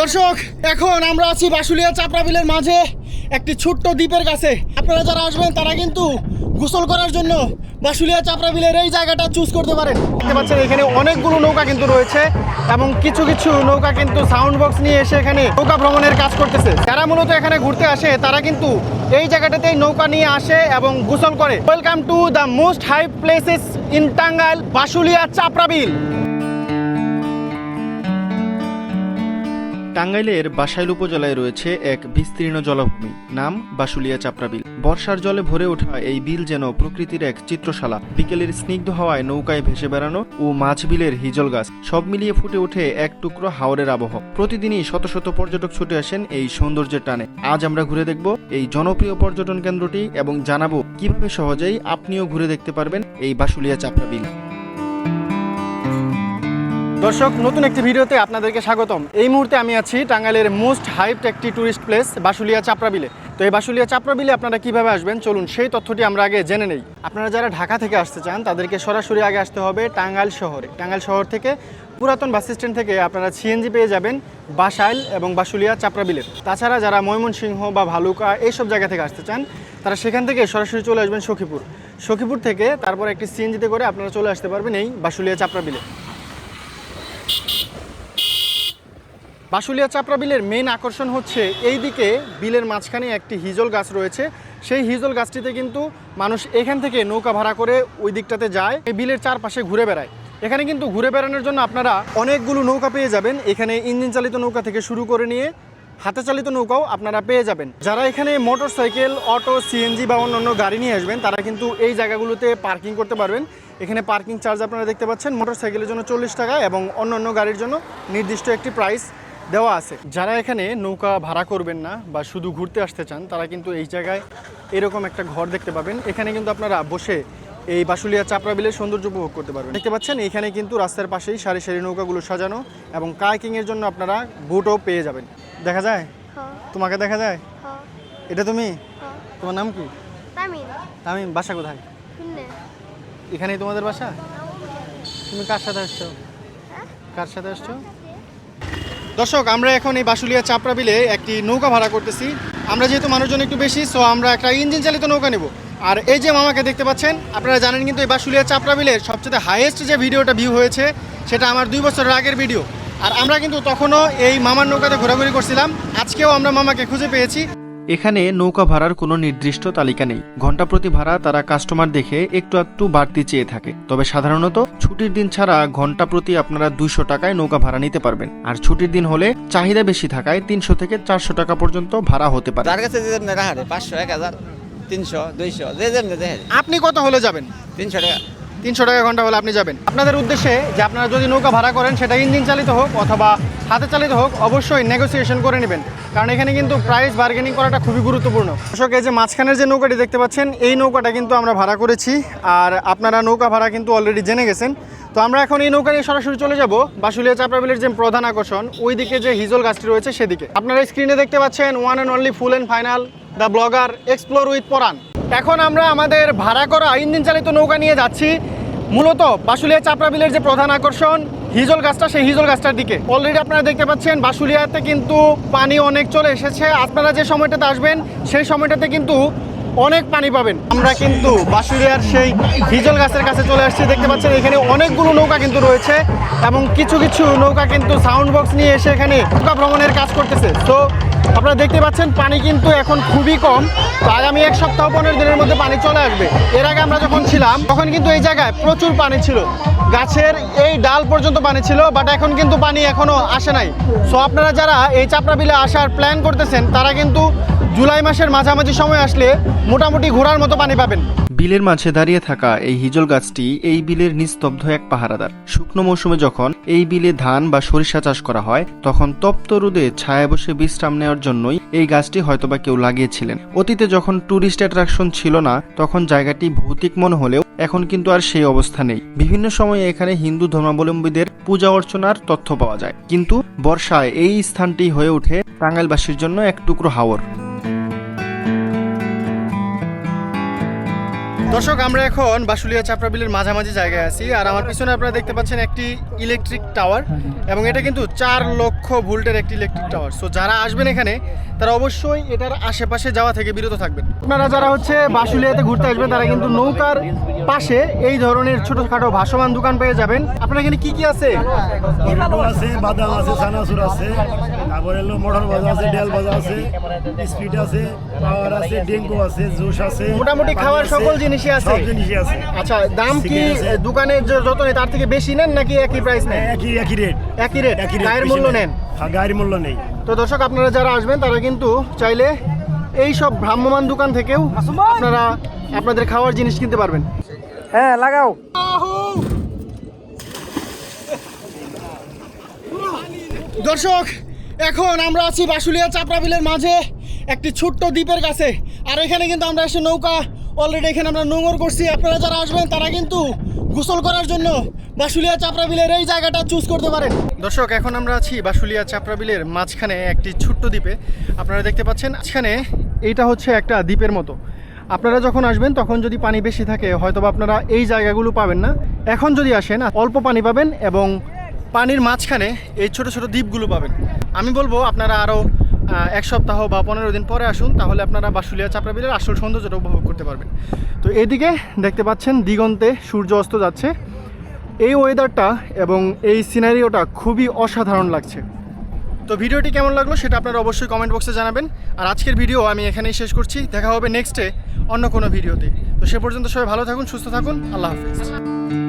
দর্শক, এখন আমরা আছি বাসুলিয়া চাপড়া বিলের মাঝে, একটি ছোট্ট দ্বীপের কাছে। আপনারা যারা আসবেন, তারা কিন্তু গোসল করার জন্য বাসুলিয়া চাপড়া বিলের এই জায়গাটা চুজ করতে পারেন। দেখতে পাচ্ছেন, এখানে অনেকগুলো নৌকা কিন্তু রয়েছে এবং কিছু কিছু নৌকা কিন্তু সাউন্ড বক্স নিয়ে এসে এখানে নৌকা ভ্রমণের কাজ করতেছে। যারা মূলত এখানে ঘুরতে আসে, তারা কিন্তু এই জায়গাটাতেই নৌকা নিয়ে আসে এবং গোসল করে। Welcome to the most high places in Tangail Basulia Chapra Beel. টাঙ্গাইলের বাসাইল উপজেলায় রয়েছে এক বিস্তীর্ণ জলাভূমি, নাম বাসুলিয়া চাপড়া বিল বর্ষার জলে ভরে ওঠা এই বিল যেন প্রকৃতির এক চিত্রশালা। বিকেলের স্নিগ্ধ হাওয়ায় নৌকায় ভেসে বেড়ানো ও মাছ বিলের হিজল গাছ, সব মিলিয়ে ফুটে ওঠে এক টুকরো হাওরের আবহ। প্রতিদিনই শত শত পর্যটক ছুটে আসেন এই সৌন্দর্যের টানে। আজ আমরা ঘুরে দেখব এই জনপ্রিয় পর্যটন কেন্দ্রটি এবং জানাব কীভাবে সহজেই আপনিও ঘুরে দেখতে পারবেন এই বাসুলিয়া চাপড়া বিল দর্শক, নতুন একটি ভিডিওতে আপনাদেরকে স্বাগতম। এই মুহূর্তে আমি আছি টাঙ্গাইলের মোস্ট হাইপড একটি ট্যুরিস্ট প্লেস, বাসুলিয়া চাপড়া বিলে তো এই বাসুলিয়া চাপড়া বিলে আপনারা কীভাবে আসবেন? চলুন সেই তথ্যটি আমরা আগে জেনে নেই। আপনারা যারা ঢাকা থেকে আসতে চান, তাদেরকে সরাসরি আগে আসতে হবে টাঙ্গাইল শহরে। টাঙ্গাইল শহর থেকে পুরাতন বাস স্ট্যান্ড থেকে আপনারা সিএনজি পেয়ে যাবেন বাসাইল এবং বাসুলিয়া চাপড়া বিলের তাছাড়া যারা ময়মনসিংহ বা ভালুকা এইসব জায়গা থেকে আসতে চান, তারা সেখান থেকে সরাসরি চলে আসবেন সখীপুর। সখীপুর থেকে তারপর একটি সিএনজিতে করে আপনারা চলে আসতে পারবেন এই বাসুলিয়া চাপড়া বিলে বাসুলিয়া চাপড়া বিলের মেন আকর্ষণ হচ্ছে এই দিকে বিলের মাঝখানে একটি হিজল গাছ রয়েছে। সেই হিজল গাছটিতে কিন্তু মানুষ এখান থেকে নৌকা ভাড়া করে ওই দিকটাতে যায়, এই বিলের চারপাশে ঘুরে বেড়ায়। এখানে কিন্তু ঘুরে বেড়ানোর জন্য আপনারা অনেকগুলো নৌকা পেয়ে যাবেন। এখানে ইঞ্জিন চালিত নৌকা থেকে শুরু করে নিয়ে হাতে চালিত নৌকাও আপনারা পেয়ে যাবেন। যারা এখানে মোটর সাইকেল অটো, সিএনজি বা অন্যান্য গাড়ি নিয়ে আসবেন, তারা কিন্তু এই জায়গাগুলোতে পার্কিং করতে পারবেন। এখানে পার্কিং চার্জ আপনারা দেখতে পাচ্ছেন মোটর সাইকেলের জন্য চল্লিশ টাকা এবং অন্যান্য গাড়ির জন্য নির্দিষ্ট একটি প্রাইস। দেওয়া আছে। যারা এখানে নৌকা ভাড়া করবেন না বা শুধু ঘুরতে আসতে চান তারা কিন্তু এই জায়গায় এরকম একটা ঘর দেখতে পাবেন। এখানে কিন্তু আপনারা বসে এই বাসুলিয়া চাপড়া বিলের সৌন্দর্য উপভোগ করতে পারবেন। দেখতে পাচ্ছেন এখানে কিন্তু রাস্তার পাশেই সারি সারি নৌকাগুলো সাজানো এবং কাইকিংয়ের জন্য আপনারা বুটও পেয়ে যাবেন। দেখা যায়? হ্যাঁ। তোমাকে দেখা যায়? হ্যাঁ। এটা তুমি? হ্যাঁ। তোমার নাম কি? তামিল আমি বাসা কোথায়? এখানেই তোমাদের বাসা? তুমি কার সাথে আসছো? কার সাথে আসছো? দর্শক, আমরা এখন এই বাসুলিয়া চাপড়া বিলে একটি নৌকা ভাড়া করতেছি। আমরা যেহেতু মানুষজন একটু বেশি সো আমরা একটা ইঞ্জিন চালিত নৌকা নেব। আর এই যে মামাকে দেখতে পাচ্ছেন, আপনারা জানেন কিন্তু এই বাসুলিয়া চাপড়া বিলের সবচেয়ে হাইয়েস্ট যে ভিডিওটা ভিউ হয়েছে, সেটা আমার দুই বছরের আগের ভিডিও আর আমরা কিন্তু তখনও এই মামার নৌকাতে ঘোরাঘুরি করছিলাম। আজকেও আমরা মামাকে খুঁজে পেয়েছি। এখানে নৌকা ভাড়ার কোনো নির্দিষ্ট তালিকা নেই। ঘণ্টা প্রতি ভাড়া তারা কাস্টমার দেখে একটু একটু বাড়তি চেয়ে থাকে। তবে সাধারণত ছুটির দিন ছাড়া ঘণ্টা প্রতি আপনারা দুইশো টাকায় নৌকা ভাড়া নিতে পারবেন। আর ছুটির দিন হলে চাহিদা বেশি থাকায় তিনশো থেকে চারশো টাকা পর্যন্ত ভাড়া হতে পারে। যার কাছে পাঁচশো এক হাজার তিনশো দুইশো যে আপনি কত হলে যাবেন? তিনশো টাকা। তিনশো টাকা ঘণ্টা হলে আপনি যাবেন। আপনাদের উদ্দেশ্যে যে আপনারা যদি নৌকা ভাড়া করেন সেটা ইঞ্জিন চালিত হোক অথবা হাতে চালিত হোক, অবশ্যই নেগোসিয়েশন করে নেবেন। কারণ এখানে কিন্তু প্রাইস বার্গেনিং করাটা খুবই গুরুত্বপূর্ণ। দর্শক, এই যে মাঝখানের যে নৌকাটি দেখতে পাচ্ছেন, এই নৌকাটা কিন্তু আমরা ভাড়া করেছি। আর আপনারা নৌকা ভাড়া কিন্তু অলরেডি জেনে গেছেন। তো আমরা এখন এই নৌকা নিয়ে সরাসরি চলে যাব। বাসুলিয়া চাপড়াবিলের যে প্রধান আকর্ষণ ওই দিকে যে হিজল গাছটি রয়েছে সেদিকে। আপনারা স্ক্রিনে দেখতে পাচ্ছেন one and only full and final the blogger explore with Poran এখন আমরা আমাদের ভাড়া করা ইঞ্জিন চালিত নৌকা নিয়ে যাচ্ছি। মূলত বাসুলিয়া চাপড়া বিলের যে প্রধান আকর্ষণ হিজল গাছটা, সেই হিজল গাছটার দিকে। অলরেডি আপনারা দেখতে পাচ্ছেন বাসুলিয়াতে কিন্তু পানি অনেক চলে এসেছে। আপনারা যে সময়টাতে আসবেন, সেই সময়টাতে কিন্তু অনেক পানি পাবেন। আমরা কিন্তু বাসুরিয়ার সেই হিজল গাছের কাছে চলে আসছি। দেখতে পাচ্ছেন, এখানে অনেকগুলো নৌকা কিন্তু রয়েছে এবং কিছু কিছু নৌকা কিন্তু সাউন্ড বক্স নিয়ে এসে এখানে নৌকা ভ্রমণের কাজ করতেছে। তো আপনারা দেখতে পাচ্ছেন, পানি কিন্তু এখন খুবই কম। আগামী এক সপ্তাহ, পনেরো দিনের মধ্যে পানি চলে আসবে। এর আগে আমরা যখন ছিলাম, তখন কিন্তু এই জায়গায় প্রচুর পানি ছিল। গাছের এই ডাল পর্যন্ত পানি ছিল বাট এখন কিন্তু পানি এখনও আসে নাই। সো আপনারা যারা এই চাপড়া বিলে আসার প্ল্যান করতেছেন, তারা কিন্তু জুলাই মাসের মাঝামাঝি সময় আসলে মোটামুটি ঘোরার মতো পানি পাবেন। বিলের মাঝে দাঁড়িয়ে থাকা এই হিজল গাছটি এই বিলের নিস্তব্ধ এক পাহারাদার। শুকনো মৌসুমে যখন এই বিলে ধান বা সরিষা চাষ করা হয়, তখন তপ্ত রোদে ছায়া বসে বিশ্রাম নেওয়ার জন্যই এই গাছটি হয়তোবা কেউ লাগিয়েছিলেন। অতীতে যখন ট্যুরিস্ট অ্যাট্রাকশন ছিল না, তখন জায়গাটি ভৌতিক মনে হলেও এখন কিন্তু আর সেই অবস্থা নেই। বিভিন্ন সময়ে এখানে হিন্দু ধর্মাবলম্বীদের পূজা অর্চনার তথ্য পাওয়া যায়। কিন্তু বর্ষায় এই স্থানটি হয়ে ওঠে টাঙ্গাইলবাসীর জন্য এক টুকরো হাওর। দর্শক, আমরা এখন বাসুলিয়া চাপড়া বিলের মাঝামাঝি জায়গায় আছি আর আমার পিছনে আপনারা দেখতে পাচ্ছেন একটি ইলেকট্রিক টাওয়ার এবং এটা কিন্তু চার লক্ষ ভোল্টের একটি ইলেকট্রিক টাওয়ার সো যারা আসবেন এখানে, তারা অবশ্যই এটার আশেপাশে যাওয়া থেকে বিরত থাকবেন। আপনারা যারা হচ্ছে বাসুলিয়াতে ঘুরতে আসবেন, তারা কিন্তু নৌকার পাশে এই ধরনের ছোটখাটো ভাসমান দোকান পেয়ে যাবেন। আপনার এখানে কি কি আছে? বাদাম আছে। তারপর এলো মটর ভাজা আছে ডাল ভাজা আছে স্পিড আছে পাওয়ার আছে ডেঙ্কু আছে। জুস আছে মোটামুটি খাওয়ার সকল জিনিসই আছে। সব জিনিসই আছে। আচ্ছা দাম কি। দোকানে যত নেই তার থেকে বেশি নেন নাকি একই প্রাইস নেন? একই একই রেট একই রেট একই গায়ের মূল্য নেন? হ্যাঁ, গায়ের মূল্য নেই। তো দর্শক আপনারা যারা আসবেন তারা কিন্তু চাইলে এই সব ভ্রাম্যমান দোকান থেকেও আপনারা আপনাদের খাওয়ার জিনিস কিনতে পারবেন। হ্যাঁ লাগাও। দর্শক এখন আমরা আছি বাসুলিয়া চাপড়া বিলের মাঝে, একটি ছোট্ট দ্বীপের কাছে। আর এখানে কিন্তু আমরা এসে নৌকা অলরেডি এখানে আমরা নোংর করছি। আপনারা যারা আসবেন, তারা কিন্তু গোসল করার জন্য বাসুলিয়া চাপড়া বিলের এই জায়গাটা চুজ করতে পারেন। দর্শক, এখন আমরা আছি বাসুলিয়া চাপড়া বিলের মাঝখানে একটি ছোট্ট দ্বীপে। আপনারা দেখতে পাচ্ছেন, মাঝখানে এইটা হচ্ছে একটা দ্বীপের মতো। আপনারা যখন আসবেন, তখন যদি পানি বেশি থাকে হয়তো আপনারা এই জায়গাগুলো পাবেন না। এখন যদি আসেন, অল্প পানি পাবেন এবং পানির মাঝখানে এই ছোট ছোট দ্বীপগুলো পাবেন। আমি বলব আপনারা আরও এক সপ্তাহ বা পনেরো দিন পরে আসুন, তাহলে আপনারা বাসুলিয়া চাপড়া বিলের আসল সৌন্দর্যটা উপভোগ করতে পারবেন। তো এদিকে দেখতে পাচ্ছেন দিগন্তে সূর্য অস্ত যাচ্ছে। এই ওয়েদারটা এবং এই সিনারিওটা খুবই অসাধারণ লাগছে। তো ভিডিওটি কেমন লাগল সেটা আপনারা অবশ্যই কমেন্ট বক্সে জানাবেন। আর আজকের ভিডিও আমি এখানেই শেষ করছি। দেখা হবে নেক্সটে অন্য কোনো ভিডিওতে তো সে পর্যন্ত সবাই ভালো থাকুন, সুস্থ থাকুন। আল্লাহ হাফিজ।